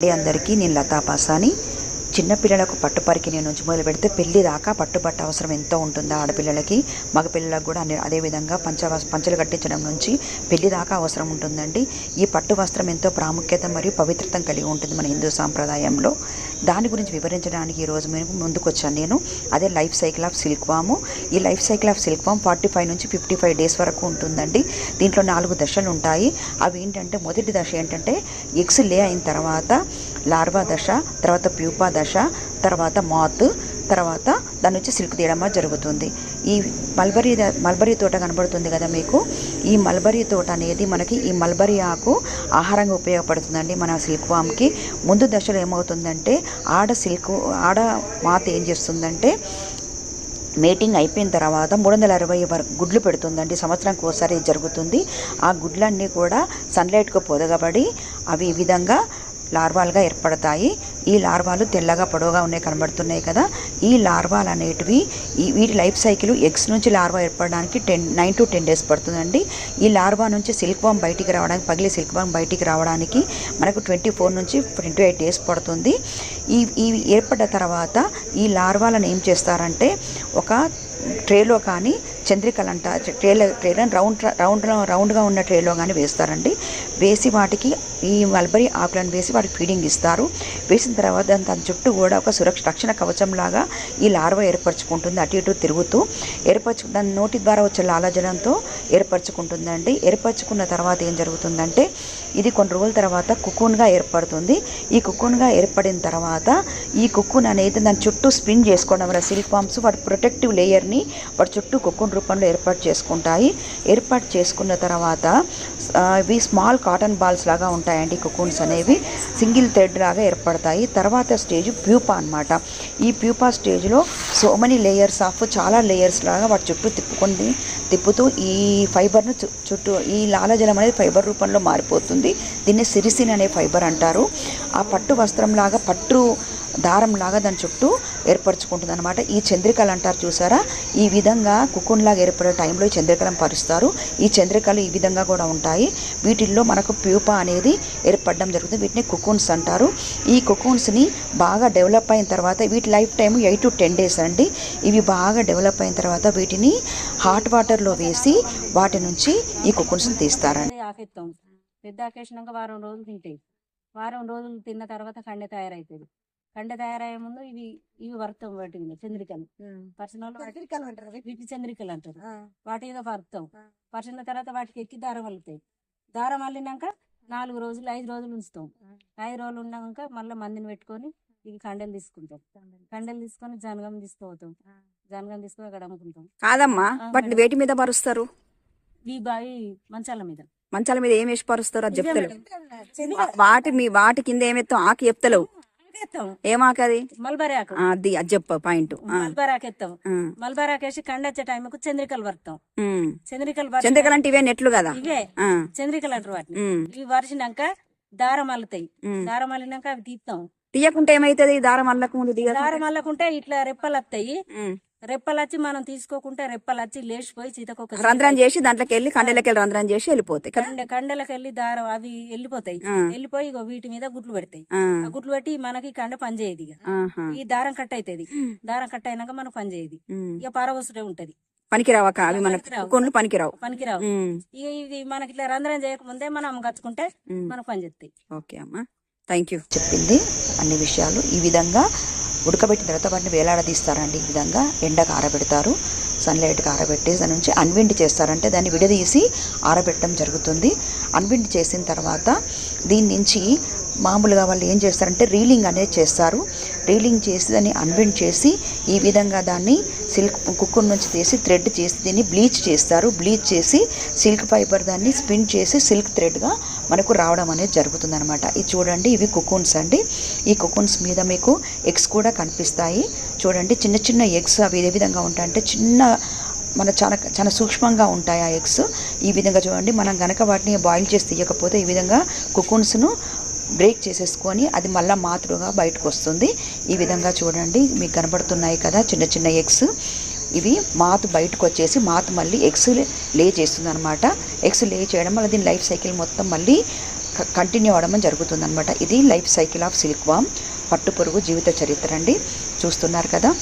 అండి అందరికీ నేను లతా పాసాని. చిన్నపిల్లలకు పట్టుపరికి నేను నుంచి మొదలు పెడితే పెళ్ళి దాకా పట్టుబట్ట అవసరం ఎంతో ఉంటుందో ఆడపిల్లలకి. మగపిల్లలకు కూడా అన్ని అదేవిధంగా పంచ పంచలు కట్టించడం నుంచి పెళ్ళి దాకా అవసరం ఉంటుందండి. ఈ పట్టు వస్త్రం ఎంతో ప్రాముఖ్యత మరియు పవిత్రతం కలిగి ఉంటుంది మన హిందూ సాంప్రదాయంలో. దాని గురించి వివరించడానికి ఈరోజు మేము ముందుకు వచ్చాను నేను అదే లైఫ్ సైకిల్ ఆఫ్ సిల్క్ వాము. ఈ life cycle of silk worm forty five నుంచి ఫిఫ్టీ ఫైవ్ డేస్ వరకు ఉంటుందండి. దీంట్లో నాలుగు దశలు ఉంటాయి. అవి ఏంటంటే మొదటి దశ ఏంటంటే ఎగ్స్ లే అయిన తర్వాత లార్వా దశ తర్వాత ప్యూపా దశ తర్వాత మాత్ తర్వాత దాని నుంచి సిల్క్ తీయడం జరుగుతుంది. ఈ మల్బరీ మల్బరీ తోట కనబడుతుంది కదా మీకు? ఈ మల్బరీ తోట అనేది మనకి ఈ మల్బరీ ఆకు ఆహారంగా ఉపయోగపడుతుందండి మన సిల్క్ వామ్కి ముందు దశలో ఏమవుతుందంటే ఆడ సిల్క్ ఆడ మాత ఏం చేస్తుందంటే మేటింగ్ అయిపోయిన తర్వాత మూడు వందల అరవై వరకు గుడ్లు పెడుతుందండి. సంవత్సరానికి ఒకసారి జరుగుతుంది. ఆ గుడ్లన్నీ కూడా సన్లైట్కు పొదగబడి అవి ఈ విధంగా లార్వాలుగా ఏర్పడతాయి. ఈ లార్వాలు తెల్లగా పొడవుగా ఉన్నాయి కనబడుతున్నాయి కదా. ఈ లార్వాలు అనేటివి ఈ వీటి లైఫ్ సైకిల్ ఎగ్స్ నుంచి లార్వా ఏర్పడడానికి ten nine to ten days పడుతుందండి. ఈ లార్వా నుంచి సిల్క్ వామ్ బయటికి రావడానికి పగిలి సిల్క్ వామ్ బయటికి రావడానికి మనకు ట్వంటీ ఫోర్ నుంచి ట్వంటీ ఎయిట్ డేస్ పడుతుంది. ఈ ఇవి ఏర్పడ్డ తర్వాత ఈ లార్వాలను ఏం చేస్తారంటే ఒక ట్రేలో కానీ చంద్రికలు అంట ట్రేలో ట్రేలో రౌండ్ రౌండ్ రౌండ్గా ఉన్న ట్రేలో కానీ వేస్తారండి. వేసి వాటికి ఈ మల్బరీ ఆకులను వేసి వాటికి ఫీడింగ్ ఇస్తారు. వేసిన తర్వాత దాని దాని చుట్టూ కూడా ఒక సురక్ష రక్షణ కవచంలాగా ఈ లార్వ ఏర్పరచుకుంటుంది. అటు ఇటు తిరుగుతూ ఏర్పరచు దాని నోటి ద్వారా వచ్చే లాలాజలంతో ఏర్పరచుకుంటుందండి. ఏర్పరచుకున్న తర్వాత ఏం జరుగుతుందంటే ఇది కొన్ని రోజుల తర్వాత కుకూన్గా ఏర్పడుతుంది. ఈ కుకూన్గా ఏర్పడిన తర్వాత ఈ కుకూన్ అనేది దాని చుట్టూ స్పిన్ చేసుకోవడం వల్ల సిల్క్ వాటి ప్రొటెక్టివ్ లేయర్ని వాటి చుట్టూ కుకూన్ రూపంలో ఏర్పాటు చేసుకుంటాయి. ఏర్పాటు చేసుకున్న తర్వాత ఇవి స్మాల్ కాటన్ బాల్స్ లాగా ఉంటాయండి కుకూన్స్ అనేవి. సింగిల్ థ్రెడ్ లాగా ఏర్పడతాయి. తర్వాత స్టేజ్ ప్యూపా అన్నమాట. ఈ ప్యూపా స్టేజ్లో సో మెనీ లేయర్స్ ఆఫ్ చాలా లేయర్స్ లాగా వాటి చుట్టూ తిప్పుకొని తిప్పుతూ ఈ ఫైబర్ను చు- చుట్టూ ఈ లాలజలం అనేది ఫైబర్ రూపంలో మారిపోతుంది. దీన్ని సిరిసిన్ అనే ఫైబర్ అంటారు. ఆ పట్టు వస్త్రంలాగా పట్టు దారంలాగా దాని చుట్టూ ఏర్పరచుకుంటుంది అనమాట ఈ చంద్రికలు అంటారు చూసారా? ఈ విధంగా కుకున్లాగా ఏర్పడే టైంలో ఈ చంద్రికలను పరుస్తారు. ఈ చంద్రికలు ఈ విధంగా కూడా ఉంటాయి. వీటిల్లో మనకు ప్యూపా అనేది ఏర్పడడం జరుగుతుంది. వీటిని కుకున్స్ అంటారు. ఈ కుకున్స్ని బాగా డెవలప్ అయిన తర్వాత వీటి life time eight to ten days అండి. ఇవి బాగా డెవలప్ అయిన తర్వాత వీటిని హాట్ వాటర్లో వేసి వాటి నుంచి ఈ కుకున్స్ని తీస్తారండి. పెద్ద అకేషన్గా వారం రోజులు తింటాయి వారం రోజులు తిన్న తర్వాత కండె తయారవుతుంది కండె తయారయ్యే ముందు ఇవి ఇవి వరుతాం వాటి మీద చంద్రికలు. పర్సనల్ చంద్రికలు అంటారు. వీటి చంద్రికలు అంటారు. వాటి మీద పరుతాం ఆ. పరిచిన తర్వాత వాటికి ఎక్కి దారం అల్లుతాయి. దారం అల్లినాక నాలుగు రోజులు ఐదు రోజులు ఉంచుతాం. ఐదు రోజులు ఉన్నాక మళ్ళీ మందిని పెట్టుకొని ఇవి కండెలు తీసుకుంటాం. కండెలు తీసుకొని జనగం తీసుకుపోతాం. జనగం తీసుకొని అక్కడ అమ్ముకుంటాం. కాదమ్మా వాటిని మేడం. వేటి మీద పరుస్తారు? ఈ బావి మంచాల మీద. మంచాల మీద ఏం వేసి పరుస్తారు అది చెప్తలేవు వాటి మీ వాటి కింద ఏమెత్తాం ఆకు చెప్తలేవు ఆకెత్తాం ఏం ఆకు అది అది అది చెప్ప పాయింట్. మల్బరీ ఆకెత్తాం మల్బారాక్ వేసి కండొచ్చే టైంకు చంద్రికలు పడతాం చంద్రికలు చంద్రికలు అంటే ఇవే నెట్లు కదా? ఇవే. చంద్రికలు అంటారు వాటిని. ఇవి వరిచినాక దారం అల్లుతాయి. దారం అల్లినాక అవి తీస్తాం. తీయకుంటే ఏమైతుంది? దారం అల్లక ముందు దిగ దారం అల్లకుంటే ఇట్లా రెప్పలు వస్తాయి. రెప్పలు వచ్చి మనం తీసుకోకుంటే రెప్పలు వచ్చి లేచిపోయి సీతకొక రంధ్రం చేసి దాంట్లోకి వెళ్ళి కండెలకి వెళ్ళి రంధ్రం చేసి వెళ్ళిపోతాయి కండ కండలకు వెళ్ళి దారం అవి వెళ్ళిపోతాయి. వెళ్ళిపోయి ఇగో వీటి మీద గుడ్లు పెడతాయి. ఆ, గుడ్లు పెట్టి మనకి కండ పని చేయదు ఇక ఈ దారం కట్ అవుతుంది దారం కట్ అయినాక మనకు పని చేయదు. ఉమ్. ఇక పారవసుడే ఉంటది. పనికిరావక అవి మన పనికిరావు. కొన్లు పనికిరావు. పనికిరావు. ఇది మనకి ఇట్లా రంధ్రం చేయకముందే మనం కచ్చుకుంటే ఉమ్. మనకు పని చేస్తాయి. ఓకే అమ్మా. థ్యాంక్ యూ చెప్పింది అన్ని విషయాలు ఈ విధంగా. ఉడకబెట్టిన తర్వాత వాటిని వేలాడదీస్తారండి. ఈ విధంగా ఎండకు ఆరబెడతారు సన్లైట్కి ఆరబెట్టేసి దాని నుంచి అన్విండ్ చేస్తారంటే దాన్ని విడదీసి ఆరబెట్టడం జరుగుతుంది. అన్విండ్ చేసిన తర్వాత దీని నుంచి మామూలుగా వాళ్ళు ఏం చేస్తారంటే రీలింగ్ అనేది చేస్తారు. రీలింగ్ చేసి దాన్ని అన్విండ్ చేసి ఈ విధంగా దాన్ని సిల్క్ కుక్కర్ నుంచి తీసి థ్రెడ్ చేసి దీన్ని బ్లీచ్ చేస్తారు. బ్లీచ్ చేసి సిల్క్ ఫైబర్ దాన్ని స్పిన్ చేసి సిల్క్ థ్రెడ్గా మనకు రావడం అనేది జరుగుతుంది అనమాట ఇది చూడండి ఇవి కుకూన్స్ అండి. ఈ కుకూన్స్ మీద మీకు ఎగ్స్ కూడా కనిపిస్తాయి. చూడండి చిన్న చిన్న ఎగ్స్ అవి ఏ విధంగా ఉంటాయంటే చిన్న మన చాలా చాలా సూక్ష్మంగా ఉంటాయి ఆ ఎగ్స్. ఈ విధంగా చూడండి మనం కనుక వాటిని బాయిల్ చేసి తీయకపోతే ఈ విధంగా కుకూన్స్ను బ్రేక్ చేసేసుకొని అది మళ్ళీ మాతృగా బయటకు వస్తుంది ఈ విధంగా చూడండి మీకు కనబడుతున్నాయి కదా చిన్న చిన్న ఎగ్స్. ఇవి మాత్ బయటకు వచ్చేసి మాత్ మళ్ళీ ఎగ్స్ లే చేస్తుంది అనమాట ఎగ్స్ లే చేయడం వల్ల దీని లైఫ్ సైకిల్ మొత్తం మళ్ళీ కంటిన్యూ అవడం జరుగుతుందన్నమాట. ఇది life cycle of silk worm పట్టు పురుగు జీవిత చరిత్ర అండి. చూస్తున్నారు కదా?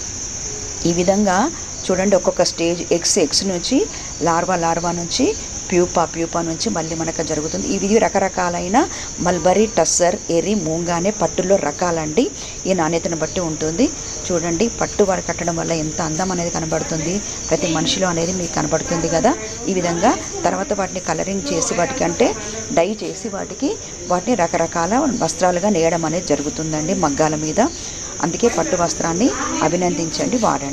ఈ విధంగా చూడండి ఒక్కొక్క స్టేజ్ ఎగ్స్ ఎగ్స్ నుంచి లార్వా లార్వా నుంచి ప్యూపా ప్యూపా నుంచి మళ్ళీ మనకు జరుగుతుంది. ఇవి రకరకాలైన మల్బరీ టస్సర్ ఎరి మూంగానే పట్టులో రకాలండి. ఈ నాణ్యతను బట్టి ఉంటుంది. చూడండి పట్టు వారు కట్టడం వల్ల ఎంత అందం అనేది కనబడుతుంది. ప్రతి మనిషిలో అనేది మీకు కనబడుతుంది కదా. ఈ విధంగా తర్వాత వాటిని కలరింగ్ చేసి వాటికి అంటే డై చేసి వాటికి వాటిని రకరకాల వస్త్రాలుగా నేయడం అనేది జరుగుతుందండి మగ్గాల మీద. అందుకే పట్టు వస్త్రాన్ని అభినందించండి వాడండి.